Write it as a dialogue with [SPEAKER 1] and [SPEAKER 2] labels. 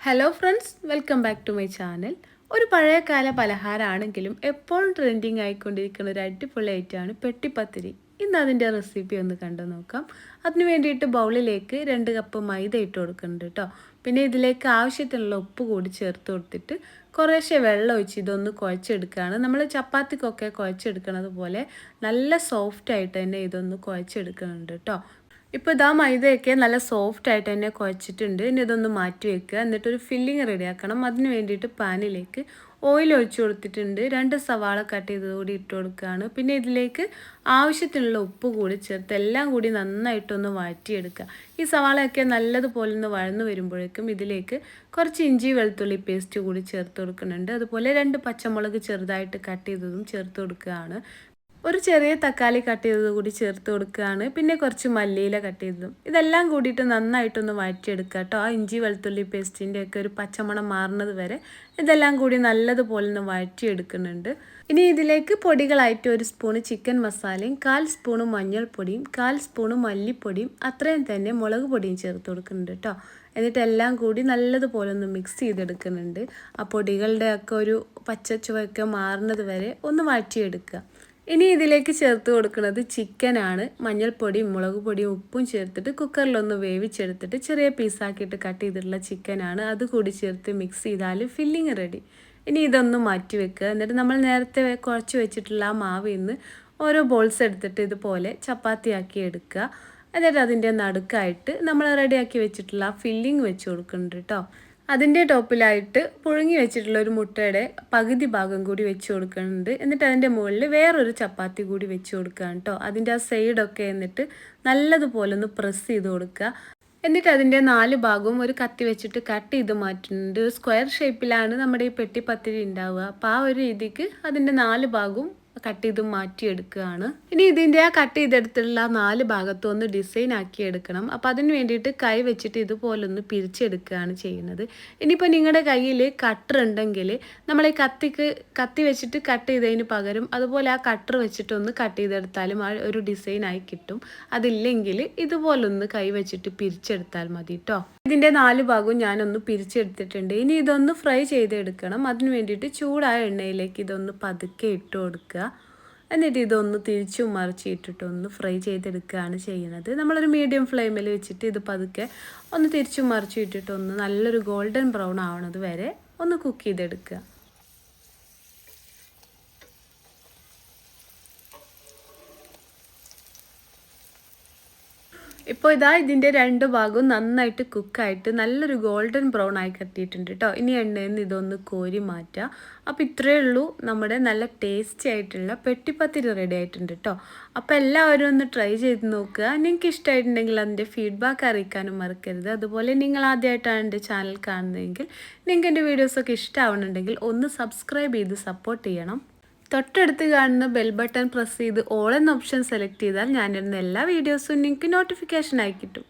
[SPEAKER 1] Hello friends welcome back to my channel ഒരു പഴയകാല പലഹാരമാണെങ്കിലും എപ്പോഴും ട്രെൻഡിങ് ആയിക്കൊണ്ടിരിക്കുന്ന ഒരു അടിപൊളി ഐറ്റമാണ് പെട്ടിപ്പത്തിരി. ഇന്ന് അതിന്റെ റെസിപ്പി ഒന്ന് കണ്ടു നോക്കാം. അതിന് വേണ്ടിയിട്ട് ബൗളിലേക്ക് രണ്ട് കപ്പ് മൈദ ഇട്ട് കൊടുക്കുന്നുണ്ട് കേട്ടോ പിന്നെ ഇതിലേക്ക് ആവശ്യത്തിനുള്ള ഉപ്പ് കൂടി ചേർത്ത് കൊടുത്തിട്ട് കുറേശ്ശെ വെള്ളം ഒഴിച്ച് ഇതൊന്ന് കുഴച്ചെടുക്കുകയാണ്. നമ്മൾ ചപ്പാത്തിക്കൊക്കെ കുഴച്ചെടുക്കണത് പോലെ നല്ല സോഫ്റ്റ് ആയിട്ട് തന്നെ ഇതൊന്ന് കുഴച്ചെടുക്കുന്നുണ്ട് കേട്ടോ ഇപ്പോൾ ഇതാ മൈദയൊക്കെ നല്ല സോഫ്റ്റ് ആയിട്ട് തന്നെ കുഴച്ചിട്ടുണ്ട്. ഇനി ഇതൊന്ന് മാറ്റി വെക്കുക. എന്നിട്ടൊരു ഫില്ലിങ് റെഡിയാക്കണം അതിന് വേണ്ടിയിട്ട് പാനിലേക്ക് ഓയിൽ ഒഴിച്ചു കൊടുത്തിട്ടുണ്ട്. രണ്ട് സവാള കട്ട് ചെയ്തത് കൂടി ഇട്ട് കൊടുക്കുകയാണ്. പിന്നെ ഇതിലേക്ക് ആവശ്യത്തിനുള്ള ഉപ്പ് കൂടി ചേർത്ത് എല്ലാം കൂടി നന്നായിട്ടൊന്ന് വാറ്റിയെടുക്കുക ഈ സവാളയൊക്കെ നല്ലതുപോലെ ഒന്ന് വഴന്നു വരുമ്പോഴേക്കും ഇതിലേക്ക് കുറച്ച് ഇഞ്ചി വെളുത്തുള്ളി പേസ്റ്റ് കൂടി ചേർത്ത് കൊടുക്കുന്നുണ്ട്. അതുപോലെ രണ്ട് പച്ചമുളക് ചെറുതായിട്ട് കട്ട് ചെയ്തതും ചേർത്ത് കൊടുക്കുകയാണ്. ഒരു ചെറിയ തക്കാളി കട്ട് ചെയ്തത് കൂടി ചേർത്ത് കൊടുക്കുകയാണ്. പിന്നെ കുറച്ച് മല്ലിയില കട്ട് ചെയ്തതും. ഇതെല്ലാം കൂടിയിട്ട് നന്നായിട്ടൊന്ന് വഴറ്റിയെടുക്കുക കേട്ടോ. ആ ഇഞ്ചി വെളുത്തുള്ളി പേസ്റ്റിന്റെ ഒക്കെ ഒരു പച്ചമണം മാറുന്നത് വരെ ഇതെല്ലാം കൂടി നല്ലതുപോലെ ഒന്ന് വഴറ്റിയെടുക്കുന്നുണ്ട്. ഇനി ഇതിലേക്ക് പൊടികളായിട്ട് ഒരു സ്പൂണ് ചിക്കൻ മസാലയും കാൽ സ്പൂണ് മഞ്ഞൾപ്പൊടിയും കാൽ സ്പൂണ് മല്ലിപ്പൊടിയും അത്രയും തന്നെ മുളക് പൊടിയും ചേർത്ത് കൊടുക്കുന്നുണ്ട് കേട്ടോ. എന്നിട്ട് എല്ലാം കൂടി നല്ലതുപോലെ ഒന്ന് മിക്സ് ചെയ്തെടുക്കുന്നുണ്ട്. ആ പൊടികളുടെ ഒക്കെ ഒരു പച്ച ചുവയൊക്കെ മാറുന്നത് വരെ ഒന്ന് വഴറ്റിയെടുക്കുക. ഇനി ഇതിലേക്ക് ചേർത്ത് കൊടുക്കുന്നത് ചിക്കനാണ് മഞ്ഞൾപ്പൊടിയും മുളക് പൊടിയും ഉപ്പും ചേർത്തിട്ട് കുക്കറിലൊന്ന് വേവിച്ചെടുത്തിട്ട് ചെറിയ പീസാക്കിയിട്ട് കട്ട് ചെയ്തിട്ടുള്ള ചിക്കനാണ് അത് കൂടി ചേർത്ത് മിക്സ് ചെയ്താൽ ഫില്ലിങ് റെഡി ഇനി ഇതൊന്ന് മാറ്റി വെക്കുക. എന്നിട്ട് നമ്മൾ നേരത്തെ കുഴച്ച് വെച്ചിട്ടുള്ള ആ മാവിൽ നിന്ന് ഓരോ ബോൾസ് എടുത്തിട്ട് ഇതുപോലെ ചപ്പാത്തിയാക്കി എടുക്കുക. എന്നിട്ട് അതിന്റെ നടുക്കായിട്ട് നമ്മൾ റെഡിയാക്കി വെച്ചിട്ടുള്ള ഫില്ലിങ് വെച്ച് കൊടുക്കുന്നുണ്ട് കേട്ടോ അതിന്റെ ടോപ്പിലായിട്ട് പുഴുങ്ങി വെച്ചിട്ടുള്ള ഒരു മുട്ടയുടെ പകുതി ഭാഗം കൂടി വെച്ച് കൊടുക്കുന്നുണ്ട്. എന്നിട്ട് അതിന്റെ മുകളിൽ വേറൊരു ചപ്പാത്തി കൂടി വെച്ച് കൊടുക്കുകയാണ് കേട്ടോ. അതിന്റെ ആ സൈഡൊക്കെ എന്നിട്ട് നല്ലതുപോലെ ഒന്ന് പ്രസ് ചെയ്ത് കൊടുക്കുക. എന്നിട്ട് അതിന്റെ നാല് ഭാഗവും ഒരു കത്തി വെച്ചിട്ട് കട്ട് ചെയ്ത് മാറ്റുന്നുണ്ട്. സ്ക്വയർ ഷേപ്പിലാണ് നമ്മുടെ ഈ പെട്ടി പത്തിരി ഉണ്ടാവുക. അപ്പോൾ ആ ഒരു രീതിക്ക് അതിന്റെ നാല് ഭാഗവും കട്ട് ചെയ്ത് മാറ്റിയെടുക്കുകയാണ്. ഇനി ഇതിന്റെ ആ കട്ട് ചെയ്തെടുത്തുള്ള നാല് ഭാഗത്തും ഒന്ന് ഡിസൈൻ ആക്കി എടുക്കണം. അപ്പോൾ അതിന് വേണ്ടിയിട്ട് കൈ വെച്ചിട്ട് ഇതുപോലെ ഒന്ന് പിരിച്ചെടുക്കുകയാണ് ചെയ്യുന്നത്. ഇനിയിപ്പോൾ നിങ്ങളുടെ കയ്യിൽ കട്ടർ ഉണ്ടെങ്കിൽ നമ്മൾ ഈ കത്തിക്ക് കത്തി വെച്ചിട്ട് കട്ട് ചെയ്തതിന് പകരം അതുപോലെ ആ കട്ടർ വെച്ചിട്ട് ഒന്ന് കട്ട് ചെയ്തെടുത്താലും ആ ഒരു ഡിസൈൻ ആയി കിട്ടും. അതില്ലെങ്കിൽ ഇതുപോലൊന്ന് കൈ വെച്ചിട്ട് പിരിച്ചെടുത്താൽ മതി കേട്ടോ ഇതിന്റെ നാല് ഭാഗവും ഞാനൊന്ന് പിരിച്ചെടുത്തിട്ടുണ്ട്. ഇനി ഇതൊന്ന് ഫ്രൈ ചെയ്തെടുക്കണം. അതിന് വേണ്ടിയിട്ട് ചൂടായ എണ്ണയിലേക്ക് ഇതൊന്ന് പതുക്കെ ഇട്ട് കൊടുക്കുക. എന്നിട്ട് ഇതൊന്ന് തിരിച്ചു മറിച്ചിട്ടിട്ട് ഒന്ന് ഫ്രൈ ചെയ്തെടുക്കുകയാണ് ചെയ്യുന്നത്. നമ്മളൊരു മീഡിയം ഫ്ലെയിമിൽ വെച്ചിട്ട് ഇത് പതുക്കെ ഒന്ന് തിരിച്ചു മറിച്ചിട്ടിട്ട് ഒന്ന് നല്ലൊരു ഗോൾഡൻ ബ്രൗൺ ആവണത് വരെ ഒന്ന് കുക്ക് ചെയ്തെടുക്കുക. ഇപ്പോൾ ഇതാ ഇതിന്റെ രണ്ട് ഭാഗവും നന്നായിട്ട് കുക്കായിട്ട് നല്ലൊരു ഗോൾഡൻ ബ്രൗൺ ആയി കത്തിയിട്ടുണ്ട് കേട്ടോ ഇനി എണ്ണയിൽ നിന്ന് ഇതൊന്ന് കോരി മാറ്റുക അപ്പോൾ ഇത്രയേ ഉള്ളൂ നമ്മുടെ നല്ല ടേസ്റ്റി ആയിട്ടുള്ള പെട്ടിപ്പത്തിരി റെഡി ആയിട്ടുണ്ട് കേട്ടോ അപ്പോൾ എല്ലാവരും ഒന്ന് ട്രൈ ചെയ്ത് നോക്കുക. നിങ്ങൾക്ക് ഇഷ്ടമായിട്ടുണ്ടെങ്കിൽ അതിന്റെ ഫീഡ്ബാക്ക് അറിയിക്കാനും മറക്കരുത്. അതുപോലെ നിങ്ങൾ ആദ്യമായിട്ടാണ് എന്റെ ചാനൽ കാണുന്നതെങ്കിൽ നിങ്ങൾക്ക് എന്റെ വീഡിയോസൊക്കെ ഇഷ്ടമാവുന്നുണ്ടെങ്കിൽ ഒന്ന് സബ്സ്ക്രൈബ് ചെയ്ത് സപ്പോർട്ട് ചെയ്യണം. തൊട്ടടുത്ത് കാണുന്ന ബെൽ ബട്ടൺ പ്രസ് ചെയ്ത് ഓൾ എന്ന ഓപ്ഷൻ സെലക്ട് ചെയ്താൽ ഞാനിരുന്ന എല്ലാ വീഡിയോസും നിങ്ങൾക്ക് നോട്ടിഫിക്കേഷൻ ആയി കിട്ടും.